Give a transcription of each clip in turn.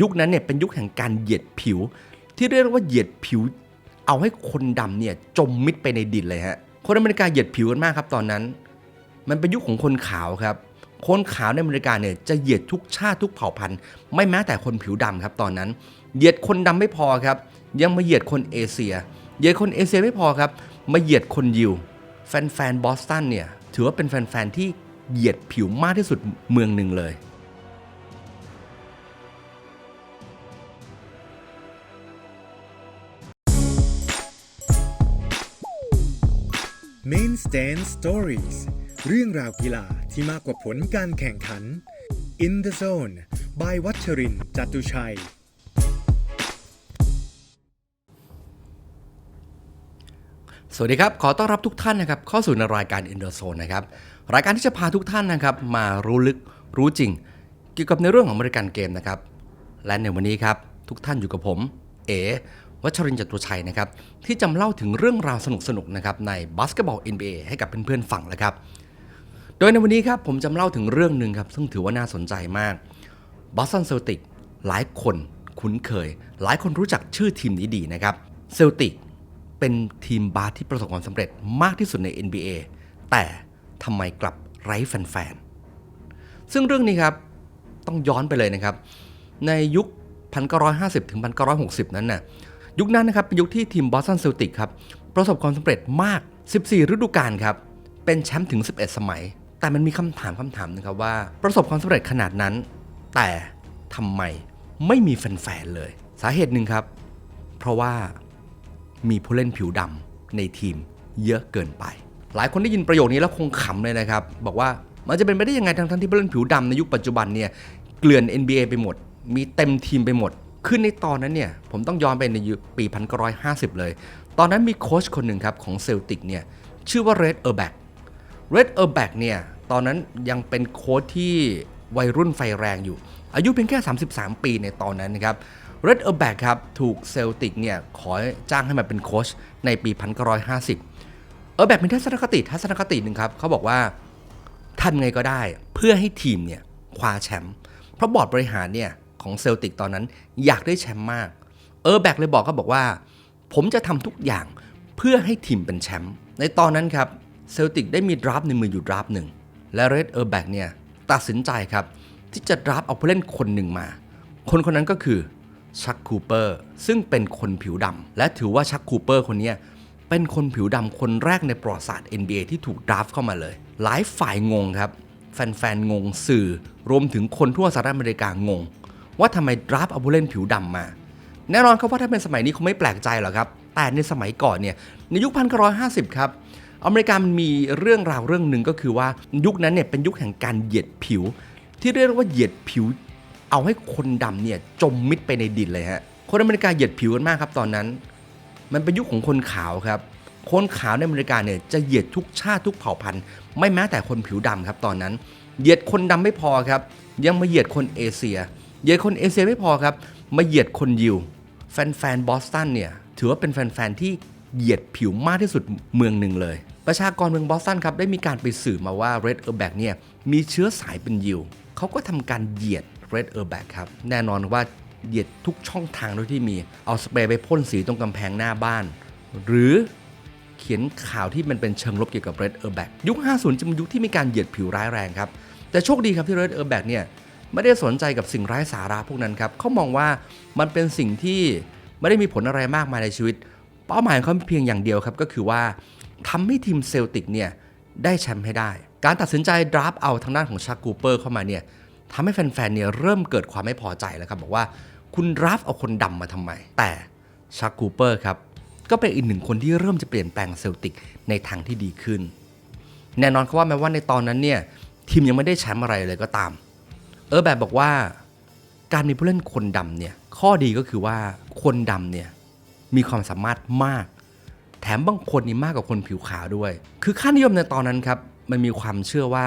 ยุคนั้นเนี่ยเป็นยุคแห่งการเหยียดผิว ที่เรียกว่าเหยียดผิว เอาให้คนดำเนี่ยจมมิดไปในดินเลยฮะคนอเมริกาเหยียดผิวกันมากครับตอนนั้น มันเป็นยุคของคนขาวครับ คนขาวในอเมริกาเนี่ยจะเหยียดทุกชาติทุกเผ่าพันธุ์ ไม่แม้แต่คนผิวดำครับตอนนั้น เหยียดคนดำไม่พอครับ ยังมาเหยียดคนเอเชีย เหยียดคนเอเชียไม่พอครับ มาเหยียดคนยิว แฟนๆบอสตันเนี่ยถือว่าเป็นแฟนๆที่เหยียดผิวมากที่สุดเมืองหนึ่งเลย Main Stand Stories เรื่องราวกีฬาที่มากกว่าผลการแข่งขัน In the Zone by วัชรินทร์จตุชัย สวัสดีครับ ขอต้อนรับทุกท่านนะครับ เข้าสู่ในรายการ i n d e Zone นะครับ รายการที่จะพาทุกท่านนะครับ มารู้ลึกรู้จริง เกี่ยวกับในเรื่องของบริการเกมนะครับ และในวันนี้ครับ ทุกท่านอยู่กับผม เอ วัชรินทร์จตุชัยนะครับที่จะมาเล่าถึงเรื่องราวสนุกๆนะครับในบาสเกตบอล NBA ให้กับเพื่อนๆฟังนะครับ โดยในวันนี้ครับผมจะเล่าถึงเรื่องหนึ่งครับซึ่งถือว่าน่าสนใจมากบอสตันเซลติกหลายคนคุ้นเคย หลายคนรู้จักชื่อทีมนี้ดีนะครับเซลติกเป็นทีมบาสที่ประสบความสำเร็จมากที่สุดใน NBA แต่ทำไมกลับไร้แฟนๆ ซึ่งเรื่องนี้ครับต้องย้อนไปเลยนะครับ ในยุค 1950 ถึง 1960 นั้นน่ะ ยุคนั้นนะครับเป็นยุคที่ทีมบอสตันเซลติกครับประสบความสำเร็จมาก 14 ฤดูกาลครับเป็นแชมป์ถึง 11 สมัย แต่มันมีคำถามคำถามหนึงครับว่า ประสบความสำเร็จขนาดนั้น แต่ทำไมไม่มีแฟนๆเลย สาเหตุหนึ่งครับ เพราะว่ามีผู้เล่นผิวดำในทีมเยอะเกินไป หลายคนได้ยินประโยคนี้แล้วคงขำเลยนะครับ บอกว่ามันจะเป็นไปได้ยังไงทั้งที่ผู้เล่นผิวดำในยุคปัจจุบันเนี่ยเกลื่อน NBA ไปหมด มีเต็มทีมไปหมด คือในตอนนั้นเนี่ยผมต้องย้อนไปในปี 1950 เลย ตอนนั้นมีโค้ชคนหนึ่งครับของเซลติกเนี่ยชื่อว่าเรดเออร์แบกเรดเออร์แบกเนี่ยตอนนั้นยังเป็นโค้ชที่วัยรุ่นไฟแรงอยู่ อายุเพียงแค่ 33 ปีในตอนนั้นนะครับเรดเออร์แบกครับถูกเซลติกเนี่ยขอจ้างให้มาเป็นโค้ชในปี 1950 เออร์แบกมีทัศนคติทัศนคติหนึ่งครับเขาบอกว่าทำไงก็ได้เพื่อให้ทีมเนี่ยคว้าแชมป์เพราะบอร์ดบริหารเนี่ย ของเซลติกตอนนั้น อยากได้แชมป์มาก เออแบกเลยบอกเขาบอกว่า ผมจะทำทุกอย่างเพื่อให้ทีมเป็นแชมป์ในตอนนั้นครับเซลติกได้มีดราฟในมืออยู่ดราฟหนึ่ง และเรดเออร์แบกเนี่ยตัดสินใจครับที่จะดราฟเอาผู้เล่นคนหนึ่งมา คนคนนั้นก็คือชักคูเปอร์ซึ่งเป็นคนผิวดำและถือว่าชักคูเปอร์คนนี้เป็นคนผิวดำคนแรกในประวัติศาสตร์ NBA ที่ถูกดราฟเข้ามาเลย หลายฝ่ายงงครับ แฟนๆ งงสื่อ รวมถึงคนทั่วสหรัฐอเมริกางง ว่าทำไมดราฟเอาผู้เล่นผิวดำมา แน่นอนครับว่าถ้าเป็นสมัยนี้คงไม่แปลกใจหรอกครับ แต่ในสมัยก่อนเนี่ยในยุค1950ครับอเมริกามันมีเรื่องราวเรื่องหนึ่งก็คือว่ายุคนั้นเนี่ยเป็นยุคแห่งการเหยียดผิว ที่เรียกว่าเหยียดผิว เอาให้คนดำเนี่ยจมมิดไปในดินเลยฮะคนอเมริกาเหยียดผิวกันมากครับตอนนั้น มันเป็นยุคของคนขาวครับ คนขาวในอเมริกาเนี่ยจะเหยียดทุกชาติทุกเผ่าพันธุ์ ไม่แม้แต่คนผิวดำครับตอนนั้น เหยียดคนดำไม่พอครับ ยังมาเหยียดคนเอเชีย เหยียดคนเอเชียไม่พอครับ มาเหยียดคนยิว แฟนๆบอสตันเนี่ย ถือว่าเป็นแฟนๆที่เหยียดผิวมากที่สุดเมืองหนึ่งเลย ประชากรเมืองบอสตันครับ ได้มีการไปสืบมาว่าเรดเออร์แบกเนี่ย มีเชื้อสายเป็นยิว เขาก็ทำการเหยียดเรดเออร์แบกครับ แน่นอนว่าเหยียดทุกช่องทางโดยที่มี เอาสเปรย์ไปพ่นสีตรงกำแพงหน้าบ้าน หรือเขียนข่าวที่มันเป็นเชิงลบเกี่ยวกับ Red e r b a c ยุค 50จะเป็นยุคที่มีการเหยียดผิวร้ายแรงครับ แต่โชคดีครับที่ Red e r b a c เนี่ย ไม่ได้สนใจกับสิ่งไร้สาระพวกนั้นครับเขามองว่ามันเป็นสิ่งที่ไม่ได้มีผลอะไรมากมายในชีวิต เป้าหมายของเขาเพียงอย่างเดียวครับก็คือว่าทำให้ทีมเซลติกเนี่ยได้แชมป์ให้ได้ การตัดสินใจดราฟเอาทางด้านของชักกูเปอร์เข้ามาเนี่ยทำให้แฟนๆเนี่ยเริ่มเกิดความไม่พอใจแล้วครับบอกว่าคุณดราฟเอาคนดำมาทำไม แต่ชักกูเปอร์ครับก็เป็นอีกหนึ่งคนที่เริ่มจะเปลี่ยนแปลงเซลติกในทางที่ดีขึ้น แน่นอนครับว่าแม้ว่าในตอนนั้นเนี่ยทีมยังไม่ได้แชมป์อะไรเลยก็ตาม เออแบบบอกว่า การมีผู้เล่นคนดำเนี่ยข้อดีก็คือว่าคนดำเนี่ยมีความสามารถมาก แถมบางคนนี่มากกว่าคนผิวขาวด้วย คือค่านิยมในตอนนั้นครับมันมีความเชื่อว่า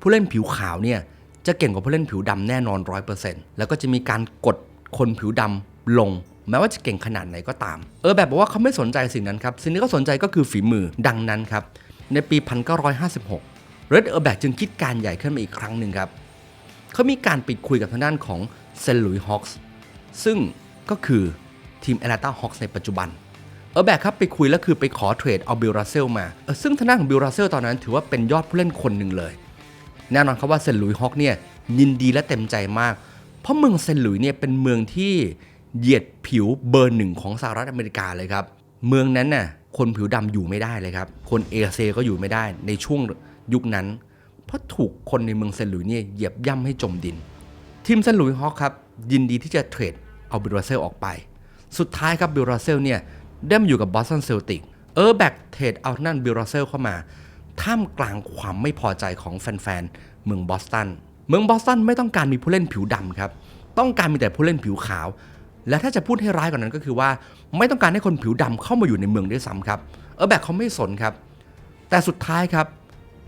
ผู้เล่นผิวขาวเนี่ยจะเก่งกว่าผู้เล่นผิวดำแน่นอน100%แล้วก็จะมีการกดคนผิวดำลง แม้ว่าจะเก่งขนาดไหนก็ตาม เออแบบบอกว่าเขาไม่สนใจสิ่งนั้นครับ สิ่งที่เขาสนใจก็คือฝีมือดังนั้นครับ ในปี 1956 Red เออร์แบกจึงคิดการใหญ่ขึ้นมาอีกครั้งหนึ่งครับ เขามีการไปคุยกับทางด้านของเซนต์หลุยส์ฮอคส์ซึ่งก็คือทีมแอตแลนตาฮอคส์ในปัจจุบัน เออแบกครับไปคุยแล้วคือไปขอเทรดเอาบิลรัสเซลมา ซึ่งทางด้านของบิลรัสเซลตอนนั้นถือว่าเป็นยอดผู้เล่นคนหนึ่งเลย แน่นอนครับว่าเซนต์หลุยส์ฮอกเนี่ยยินดีและเต็มใจมาก เพราะเมืองเซนต์หลุยส์เนี่ยเป็นเมืองที่เหยียดผิวเบอร์หนึ่งของสหรัฐอเมริกาเลยครับ เมืองนั้นน่ะคนผิวดำอยู่ไม่ได้เลยครับ คนเอเชียก็อยู่ไม่ได้ในช่วงยุคนั้น เพราะถูกคนในเมืองเซนหลุยเนี่ยเหยียบย่ำให้จมดิน ทีมเซนหลุยฮอกครับยินดีที่จะเทรดเอาบิลรัสเซลออกไป สุดท้ายครับบิลรัสเซลเนี่ยได้มาอยู่กับบอสตันเซลติกเออแบกเทรดเอานั่นบิลรัสเซลเข้ามา ท่ามกลางความไม่พอใจของแฟนๆเมืองบอสตันเมืองบอสตันไม่ต้องการมีผู้เล่นผิวดำครับต้องการมีแต่ผู้เล่นผิวขาว และถ้าจะพูดให้ร้ายกว่านั้นก็คือว่า ไม่ต้องการให้คนผิวดำเข้ามาอยู่ในเมืองด้วยซ้ำครับเออแบกเขาไม่สนครับ แต่สุดท้ายครับ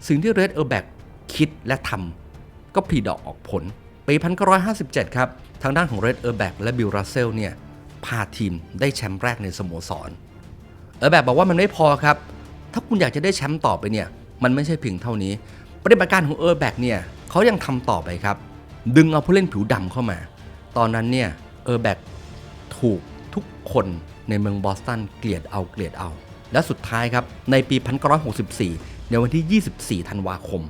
สิ่งที่เรดเออร์แบก คิดและทำก็ผลิดอกออกผล ปี 1957 ครับ ทางด้านของเรดเออร์แบกและบิลรัสเซลเนี่ยพาทีมได้แชมป์แรกในสโมสร เออแบบบอกว่ามันไม่พอครับ ถ้าคุณอยากจะได้แชมป์ต่อไปเนี่ยมันไม่ใช่เพียงเท่านี้ ปฏิบัติการของเออร์แบกเนี่ยเขายังทำต่อไปครับ ดึงเอาผู้เล่นผิวดำเข้ามา ตอนนั้นเนี่ยเออร์แบกถูกทุกคนในเมืองบอสตันเกลียดเอาเกลียดเอา และสุดท้ายครับในปี 1964 ในวันที่ 24 ธันวาคม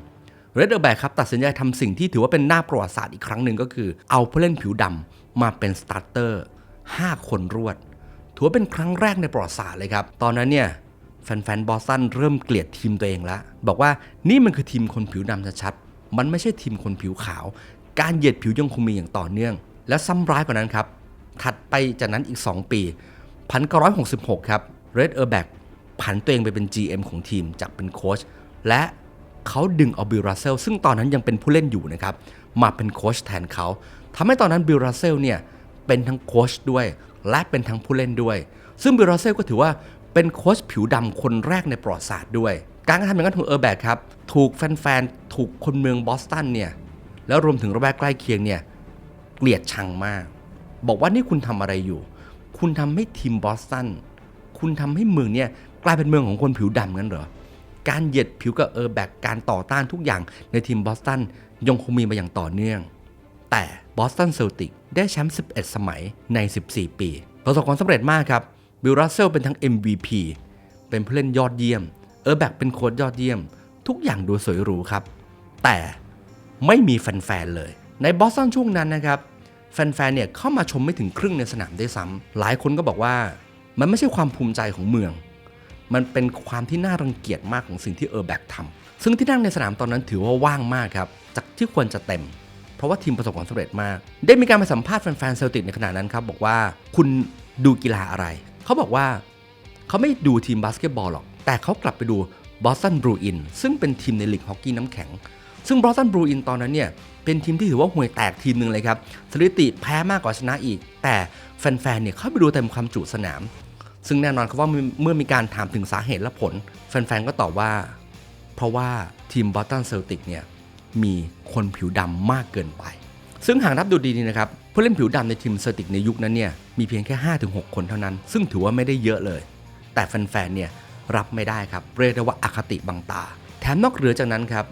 เรดเดอร์แบกครับตัดสินใจทำสิ่งที่ถือว่าเป็นหน้าประวัติศาสตร์อีกครั้งหนึ่งก็คือ เอาผู้เล่นผิวดำมาเป็นสตาร์เตอร์5คนรวด ถือว่าเป็นครั้งแรกในประวัติศาสตร์เลยครับ ตอนนั้นเนี่ยแฟนๆบอสตันเริ่มเกลียดทีมตัวเองแล้วบอกว่านี่มันคือทีมคนผิวดำชัดๆมันไม่ใช่ทีมคนผิวขาว การเหยียดผิวยังคงมีอย่างต่อเนื่อง และซ้ำร้ายกว่านั้นครับ ถัดไปจากนั้นอีก 2 ปี1966 ครับเรดเออร์แบกผันตัวเองไปเป็น GM ของทีมจากเป็นโค้ชและ เขาดึงเอาบิลรัสเซลซึ่งตอนนั้นยังเป็นผู้เล่นอยู่นะครับ มาเป็นโค้ชแทนเขาทำให้ตอนนั้นบิลรัสเซลเนี่ยเป็นทั้งโค้ชด้วย และเป็นทั้งผู้เล่นด้วย ซึ่งบิลรัสเซลก็ถือว่าเป็นโค้ชผิวดำคนแรกในประวัติศาสตร์ด้วย การกระทำอย่างนั้นของเออร์แบกครับ ถูกแฟนๆ ถูกคนเมืองบอสตันเนี่ย แล้วรวมถึงระแวกใกล้เคียงเนี่ย เกลียดชังมาก บอกว่านี่คุณทำอะไรอยู่ คุณทำให้ทีมบอสตัน คุณทำให้เมืองเนี่ยกลายเป็นเมืองของคนผิวดำงั้นเหรอ การเหยียดผิวกับเออร์แบกการต่อต้านทุกอย่างในทีมบอสตันยังคงมีมาอย่างต่อเนื่อง แต่บอสตันเซลติกได้แชมป์ 11 สมัยใน 14 ปี ประสบความสำเร็จมากครับ บิลรัสเซลเป็นทั้ง MVP เป็นผู้เล่นยอดเยี่ยม เออร์แบกเป็นโค้ชยอดเยี่ยม ทุกอย่างดูสวยหรูครับ แต่ไม่มีแฟนๆเลย ในบอสตันช่วงนั้นนะครับ แฟนๆเนี่ยเข้ามาชมไม่ถึงครึ่งในสนามได้ซ้ำหลายคนก็บอกว่า มันไม่ใช่ความภูมิใจของเมือง มันเป็นความที่น่ารังเกียจมากของสิ่งที่เออร์แบ็กทำซึ่งที่นั่งในสนามตอนนั้นถือว่าว่างมากครับ จากที่ควรจะเต็ม เพราะว่าทีมประสบความสำเร็จมาก ได้มีการมาสัมภาษณ์แฟนๆเซลติกในขณะนั้นครับ บอกว่าคุณดูกีฬาอะไร เขาบอกว่าเขาไม่ดูทีมบาสเกตบอลหรอก แต่เขากลับไปดูบอสตันบรูอินซึ่งเป็นทีมในลีกฮอกกี้น้ำแข็ง ซึ่งบอสตันบรูอินตอนนั้นเนี่ยเป็นทีมที่ถือว่าห่วยแตกทีมหนึ่งเลยครับ สถิติแพ้มากกว่าชนะอีก แต่แฟนๆเนี่ยเข้าไปดูเต็มความจุสนาม ซึ่งแน่นอนครับว่าเมื่อมีการถามถึงสาเหตุและผล แฟนๆ ก็ตอบว่า เพราะว่าทีมบอสตันเซลติกเนี่ยมีคนผิวดำมากเกินไป ซึ่งหากนับดูดีๆนะครับผู้เล่นผิวดำในทีมเซลติกในยุคนั้นเนี่ยมีเพียงแค่ 5-6 คนเท่านั้น ซึ่งถือว่าไม่ได้เยอะเลย แต่แฟนๆ เนี่ยรับไม่ได้ครับเรียกได้ว่าอาคติบังตา แถมนอกเหนือจากนั้นครับ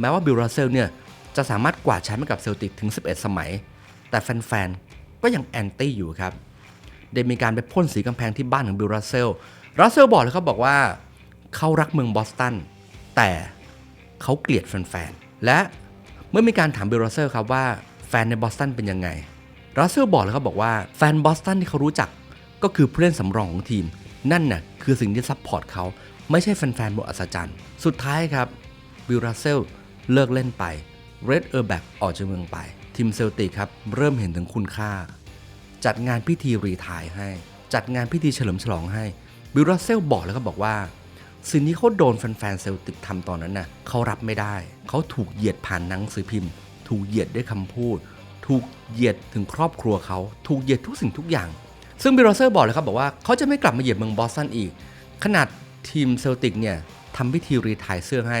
แม้ว่าบิลรัสเซลเนี่ยจะสามารถกวาดแชมป์ให้กับเซลติกถึง 11 สมัย แต่แฟนๆ ก็ยังแอนตี้อยู่ครับ ได้มีการไปพ่นสีกำแพงที่บ้านของบิลรัสเซลรัสเซลบอกเลยเขาบอกว่าเขารักเมืองบอสตัน แต่เขาเกลียดแฟนๆ และเมื่อมีการถามบิลรัสเซลครับว่าแฟนในบอสตันเป็นยังไง รัสเซลบอกเลยเขาบอกว่าแฟนบอสตันที่เขารู้จักก็คือผู้เล่นสำรองของทีม นั่นน่ะคือสิ่งที่ซัพพอร์ตเขาไม่ใช่แฟนๆบนอัศจรรย์ สุดท้ายครับบิลรัสเซลเลิกเล่นไปเรดเออร์แบ็กออกจากเมืองไป ทีมเซลติกครับ เริ่มเห็นถึงคุณค่า จัดงานพิธีรีทายให้ จัดงานพิธีเฉลิมฉลองให้บิลรัสเซลบอกแล้วก็บอกว่า สิ่งที่เขาโดนแฟนๆเซลติกทำตอนนั้นน่ะเขารับไม่ได้ เขาถูกเหยียดผ่านหนังสือพิมพ์ ถูกเหยียดด้วยคำพูด ถูกเหยียดถึงครอบครัวเขา ถูกเหยียดทุกสิ่งทุกอย่าง ซึ่งบิลรัสเซลบอกเลยครับบอกว่าเขาจะไม่กลับมาเหยียดเมืองบอสตันอีก ขนาดทีมเซลติกเนี่ยทำพิธีรีทายเสื้อให้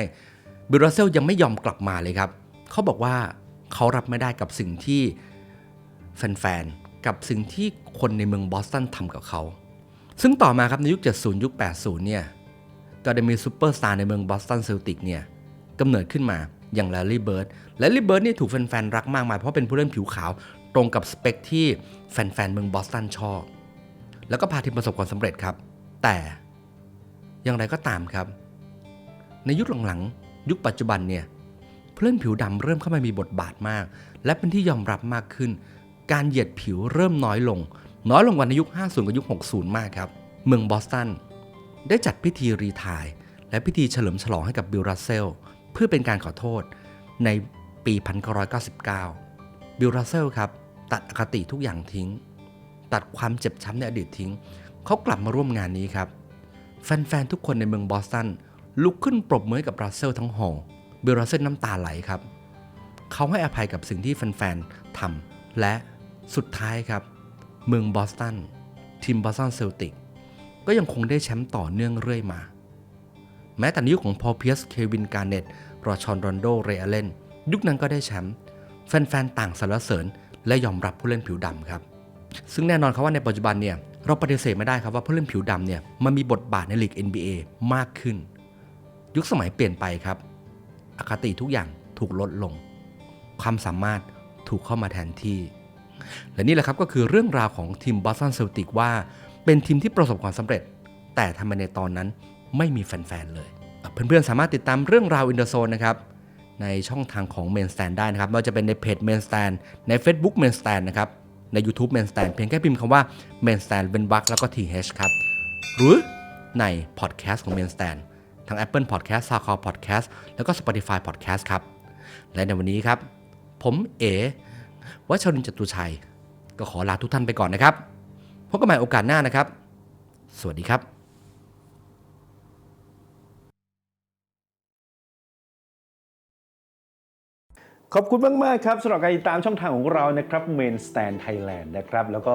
บิลรัสเซลยังไม่ยอมกลับมาเลยครับเขาบอกว่าเขารับไม่ได้กับสิ่งที่แฟนๆ กับสิ่งที่คนในเมืองบอสตันทำกับเขา ซึ่งต่อมาครับในยุค 70 ยุค 80 เนี่ยก็ได้มีซูเปอร์สตาร์ในเมืองบอสตันเซลติกเนี่ยกำเนิดขึ้นมาอย่างแลลี่เบิร์ดแลลี่เบิร์ดนี่ถูกแฟนๆ รักมากมายเพราะเป็นผู้เล่นผิวขาวตรงกับสเปคที่แฟนๆ เมืองบอสตันชอบ แล้วก็พาทีมประสบความสำเร็จครับ แต่อย่างไรก็ตามครับ ในยุคหลังๆ ยุคปัจจุบันเนี่ยผู้เล่นผิวดำเริ่มเข้ามามีบทบาทมาก และเป็นที่ยอมรับมากขึ้น การเหยียดผิวเริ่มน้อยลง น้อยลงกว่าในยุค 50 กับยุค 60 มากครับ เมืองบอสตัน ได้จัดพิธีรีทาย และพิธีเฉลิมฉลองให้กับบิลรัสเซล เพื่อเป็นการขอโทษในปี 1999 บิลรัสเซลครับ ตัดอคติทุกอย่างทิ้ง ตัดความเจ็บช้ำในอดีตทิ้ง เขากลับมาร่วมงานนี้ครับ แฟนๆ ทุกคนในเมืองบอสตันลุกขึ้นปรบมือกับรัสเซลทั้งหอบิลรัสเซลน้ำตาไหลครับ เขาให้อภัยกับสิ่งที่แฟนๆทำและ สุดท้ายครับ เมืองบอสตัน ทีมบอสตันเซลติก ก็ยังคงได้แชมป์ต่อเนื่องเรื่อยมา แม้แต่ในยุคของพอลเพียสเควินการเน็ตรอชอนรอนโดเรอัลเลนยุคนั้นก็ได้แชมป์แฟนๆ ต่างสรรเสริญ และยอมรับผู้เล่นผิวดำครับ ซึ่งแน่นอนครับว่าในปัจจุบันเนี่ยเราปฏิเสธไม่ได้ครับว่าผู้เล่นผิวดำเนี่ยมันมีบทบาทในลีก NBA มากขึ้น ยุคสมัยเปลี่ยนไปครับอคติทุกอย่างถูกลดลง ความสามารถถูกเข้ามาแทนที่ และนี่แหละครับก็คือเรื่องราวของทีมบอสตันเซลติกว่า เป็นทีมที่ประสบความสำเร็จ แต่ทำไมในตอนนั้นไม่มีแฟนๆเลย เพื่อนๆสามารถติดตามเรื่องราวอินเดอร์โซนนะครับในช่องทางของ Main Stand ได้นะครับไม่ว่าจะเป็นในเพจ Main Stand ใน Facebook Main Stand นะครับ ใน YouTube Main Stand เพียงแค่พิมพ์คำว่า Main Stand เป็นวักแล้วก็ th ครับ หรือใน Podcast ของ Main Stand ทั้ง Apple Podcast SoundCloud Podcast แล้วก็ Spotify Podcast ครับ และในวันนี้ครับ ผมเอ๋ วัชรินจตุชัย ก็ขอลาทุกท่านไปก่อนนะครับพบกันใหม่โอกาสหน้านะครับ สวัสดีครับขอบคุณมาก ๆ ครับสำหรับการติดตามช่องทางของเรานะครับ Main Stand Thailand นะครับ แล้วก็